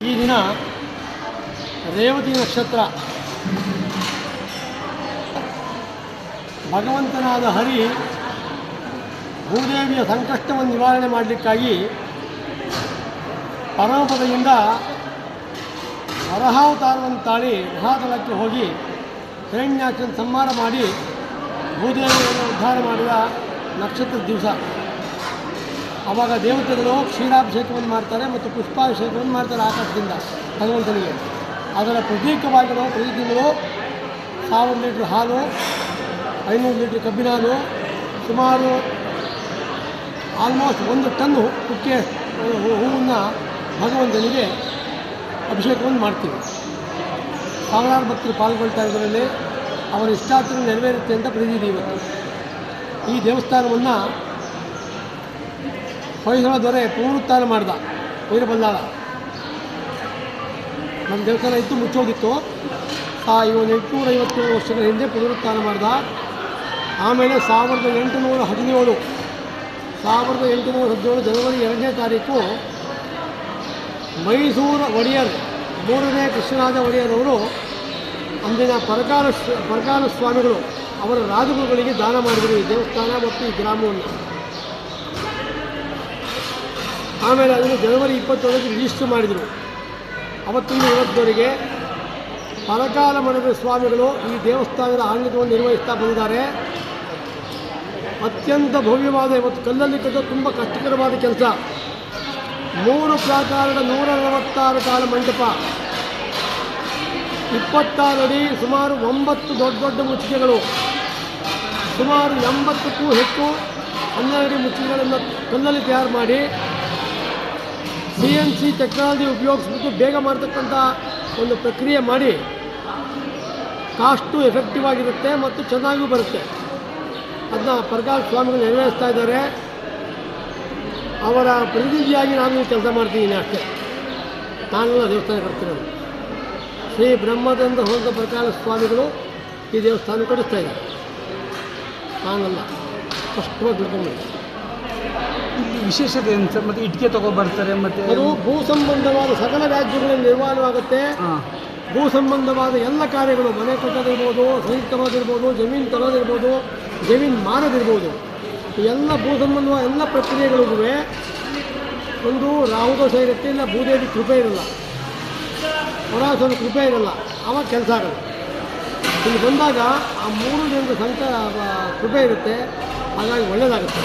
ದಿನ ರೇವತಿ ನಕ್ಷತ್ರ. ಭಗವಂತನಾದ ಹರಿ ಭೂದೇವಿಯ ಸಂಕಷ್ಟವನ್ನು ನಿವಾರಣೆ ಮಾಡಲಿಕ್ಕಾಗಿ ಪರಮಪದದಿಂದ ವರಹಾವತಾರವನ್ನು ತಾಳಿ ಮಹಾತಲಕ್ಕೆ ಹೋಗಿ ಹಿರಣ್ಯಾಕ್ಷನ ಸಂಹಾರ ಮಾಡಿ ಭೂದೇವಿಯನ್ನು ಉದ್ಧಾರ ಮಾಡಿದ ನಕ್ಷತ್ರದ ದಿವಸ. ಆವಾಗ ದೇವತೆಗಳು ಕ್ಷೀರಾಭಿಷೇಕವನ್ನು ಮಾಡ್ತಾರೆ ಮತ್ತು ಪುಷ್ಪಾಭಿಷೇಕವನ್ನು ಮಾಡ್ತಾರೆ ಆಕಾಶದಿಂದ ಭಗವಂತನಿಗೆ. ಅದರ ಪ್ರತೀಕವಾಗಿ ನಾವು ಪ್ರತಿ ತಿಂಗಳು ಸಾವಿರ ಲೀಟ್ರ್ ಹಾಲು, ಐನೂರು ಲೀಟ್ರ್ ಕಬ್ಬಿನ ಹಾಲು, ಸುಮಾರು ಆಲ್ಮೋಸ್ಟ್ ಒಂದು ಟನ್ನು ಕುಕ್ಕೆ ಹೂವನ್ನು ಭಗವಂತನಿಗೆ ಅಭಿಷೇಕವನ್ನು ಮಾಡ್ತೀವಿ. ಸಾವಿರಾರು ಭಕ್ತರು ಪಾಲ್ಗೊಳ್ತಾ ಇದರಲ್ಲಿ ಅವರ ಇಷ್ಟಾರ್ಥ ನೆರವೇರುತ್ತೆ ಅಂತ ಪ್ರತಿದಿನ ಇವತ್ತು. ಈ ದೇವಸ್ಥಾನವನ್ನು ಹೊಯ್ಸಳ ದೊರೆ ಪುನರುತ್ಥಾನ ಮಾಡ್ದ. ವೀರಬಲ್ಲಾಳ ನಮ್ಮ ದೇವಸ್ಥಾನ ಇತ್ತು, ಮುಚ್ಚೋಗಿತ್ತು. ಆ ಎಂಟುನೂರ ಐವತ್ತೇಳು ವರ್ಷಗಳ ಹಿಂದೆ ಪುನರುತ್ಥಾನ ಮಾಡ್ದ. ಆಮೇಲೆ ಸಾವಿರದ ಎಂಟುನೂರ ಹದಿನೇಳು, ಸಾವಿರದ ಎಂಟುನೂರ ಹದಿನೇಳು ಜನವರಿ ಎರಡನೇ ತಾರೀಕು ಮೈಸೂರು ಒಡೆಯರ್, ಮೂರನೇ ಕೃಷ್ಣರಾಜ ಒಡೆಯರವರು ಅಂದಿನ ಪರಕಾಲ ಪರಕಾಲ ಸ್ವಾಮಿಗಳು ಅವರ ರಾಜಗುರುಗಳಿಗೆ ದಾನ ಮಾಡಿದರು ಈ ದೇವಸ್ಥಾನ ಮತ್ತು ಈ ಗ್ರಾಮವನ್ನು. ಆಮೇಲೆ ಅದನ್ನು ಜನವರಿ ಇಪ್ಪತ್ತೊಳಗೆ ರಿಜಿಸ್ಟರ್ ಮಾಡಿದರು. ಅವತ್ತಿಂದ ಇವತ್ತವರೆಗೆ ಪರಕಾಲ ಮಠದ ಸ್ವಾಮಿಗಳು ಈ ದೇವಸ್ಥಾನದ ಆಡಳಿತವನ್ನು ನಿರ್ವಹಿಸ್ತಾ ಬಂದಿದ್ದಾರೆ. ಅತ್ಯಂತ ಭವ್ಯವಾದ ಇವತ್ತು ಕಲ್ಲಲ್ಲಿ ಕಟ್ಟೋ ತುಂಬ ಕಷ್ಟಕರವಾದ ಕೆಲಸ. ಮೂರು ಪ್ರಾಕಾರದ ನೂರ ನಲವತ್ತಾರು ಕಾಲ ಮಂಟಪ. ಇಪ್ಪತ್ತಾರು ಅಡಿ ಸುಮಾರು ಒಂಬತ್ತು ದೊಡ್ಡ ದೊಡ್ಡ ಮುಚ್ಚಿಗೆಗಳು. ಸುಮಾರು ಎಂಬತ್ತಕ್ಕೂ ಹೆಚ್ಚು ಹನ್ನೆರಡು ಮುಚ್ಚಿಗೆಗಳನ್ನು ಕಲ್ಲಲ್ಲಿ ತಯಾರು ಮಾಡಿ ಸಿ ಎನ್ ಸಿ ಟೆಕ್ನಾಲಜಿ ಉಪಯೋಗಿಸ್ಬಿಟ್ಟು ಬೇಗ ಮಾಡ್ತಕ್ಕಂಥ ಒಂದು ಪ್ರಕ್ರಿಯೆ ಮಾಡಿ, ಕಾಸ್ಟು ಎಫೆಕ್ಟಿವ್ ಆಗಿರುತ್ತೆ ಮತ್ತು ಚೆನ್ನಾಗೂ ಬರುತ್ತೆ. ಅದನ್ನ ಪ್ರಕಾಶ್ ಸ್ವಾಮಿಗಳು ನೆರವೇರಿಸ್ತಾ ಇದ್ದಾರೆ. ಅವರ ಪ್ರತಿನಿಧಿಯಾಗಿ ನಾನು ಕೆಲಸ ಮಾಡ್ತಿದ್ದೀನಿ ಅಷ್ಟೇ. ನಾನೆಲ್ಲ ದೇವಸ್ಥಾನ ಕಟ್ತಿರೋದು ಶ್ರೀ ಬ್ರಹ್ಮದಂದ ಹೋದ ಪ್ರಕಾಶ ಸ್ವಾಮಿಗಳು ಈ ದೇವಸ್ಥಾನ ಕಟ್ಟಿಸ್ತಾ ಇದ್ದಾರೆ. ನಾನಲ್ಲ ಸ್ಪಷ್ಟವಾಗಿ ತಿಳ್ಕೊಂಬಿಡಿ ಇಲ್ಲಿ ವಿಶೇಷತೆ ಏನು ಸರ್ ಮತ್ತೆ ಇಟ್ಟಿಗೆ ತಗೊಬರ್ತಾರೆ ಮತ್ತೆ ಅದು ಭೂ ಸಂಬಂಧವಾದ ಸಕಲ ವ್ಯಾಜ್ಯಗಳಲ್ಲಿ ನಿರ್ಮಾಣವಾಗುತ್ತೆ. ಭೂ ಸಂಬಂಧವಾದ ಎಲ್ಲ ಕಾರ್ಯಗಳು ಮನೆ ಕಟ್ಟೋದಿರ್ಬೋದು ಸಂಯುಕ್ತವಾಗಿರ್ಬೋದು ಜಮೀನು ತರೋದಿರ್ಬೋದು ಜಮೀನು ಮಾರೋದಿರ್ಬೋದು. ಎಲ್ಲ ಭೂ ಸಂಬಂಧವಾದ ಎಲ್ಲ ಪ್ರಕ್ರಿಯೆಗಳಿಗೂ ಒಂದು ರಾಹುದೋಷ ಇರುತ್ತೆ ಇಲ್ಲ ಭೂದೇವಿ ಕೃಪೆ ಇರಲ್ಲ. ಹೊರಾಸನ ಕೃಪೆ ಇರಲ್ಲ. ಆವಾಗ ಕೆಲಸ ಆಗಲ್ಲ. ಇಲ್ಲಿ ಬಂದಾಗ ಆ ಮೂರು ಜನರ ಸಂಕ ಕೃಪೆ ಇರುತ್ತೆ. ಹಾಗಾಗಿ ಒಳ್ಳೆಯದಾಗುತ್ತೆ